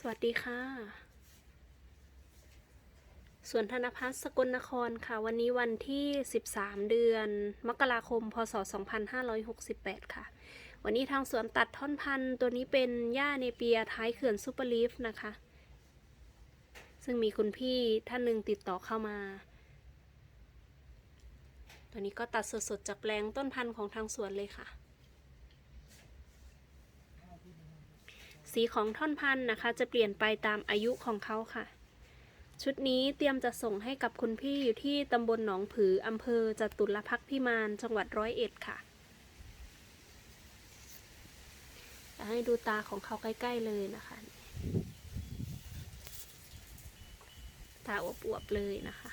สวัสดีค่ะสวนธนพัฒน์สกลนครค่ะ วันนี้วันที่ 13 เดือน มกราคม พศ 2568 ค่ะ วันนี้ทางสวนตัดท่อนพันธุ์ตัวนี้เป็นหญ้าเนเปียท้ายเขื่อนซูเปอร์ลีฟนะคะ ซึ่งมีคุณพี่ท่านหนึ่งติดต่อเข้ามา ตัวนี้ก็ตัดสดๆจากแปลงต้นพันธุ์ของทางสวนเลยค่ะ สีของท่อนพันธุ์นะคะ จะเปลี่ยนไปตามอายุของเขาค่ะ ชุดนี้เตรียมจะส่งให้กับคุณพี่อยู่ที่ตำบลหนองผืออำเภอจตุรพักษ์พิมานจังหวัดร้อยเอ็ดค่ะจะให้ดูตาของเขาใกล้ ๆเลยนะคะ ตาอวบๆเลยนะคะ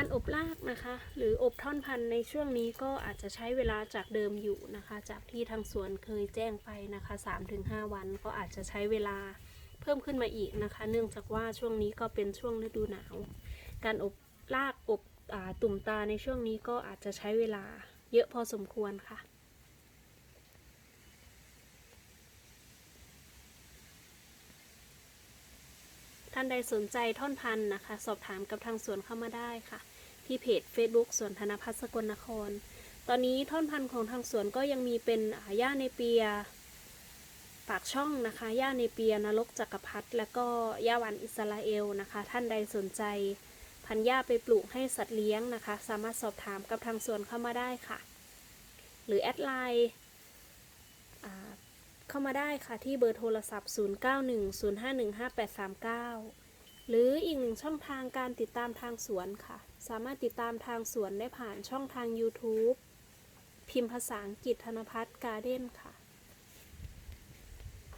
การอบรากนะคะ หรืออบท่อนพันธุ์ในช่วงนี้ก็อาจจะใช้เวลาจากเดิมอยู่นะคะ จากที่ทางสวนเคยแจ้งไปนะคะ 3-5 วันก็อาจจะใช้เวลาเพิ่มขึ้นมาอีกนะคะ เนื่องจากว่าช่วงนี้ก็เป็นช่วงฤดูหนาว การอบรากอบอตุ่มตาในช่วงนี้ก็อาจจะใช้เวลาเยอะพอสมควรค่ะ ท่านใดสนใจท่อนพันธุ์นะคะ สอบถามกับทางสวนเข้ามาได้ค่ะ ที่เพจ Facebook สวนธนพัฒน์สกลนคร ตอนนี้ท่อนพันธุ์ของทางสวนก็ยังมีเป็นอ่าหญ้าในเปีย ปากช่องนะคะหญ้าในเปียนรกจักรพรรดิและก็หญ้าวานอิสราเอลนะคะ ท่านใดสนใจพันหญ้าไปปลูกให้สัตว์เลี้ยงนะคะ สามารถสอบถามกับทางสวนเข้ามาได้ค่ะ หรือแอดไลน์ เข้ามาได้ค่ะที่เบอร์โทรศัพท์ 0910515839 หรืออีกหนึ่งช่องทางการติดตามทางสวนค่ะ สามารถติดตามทางสวนได้ผ่านช่องทาง YouTube พิมพ์ภาษาอังกฤษธนพัฒน์การ์เด้นค่ะ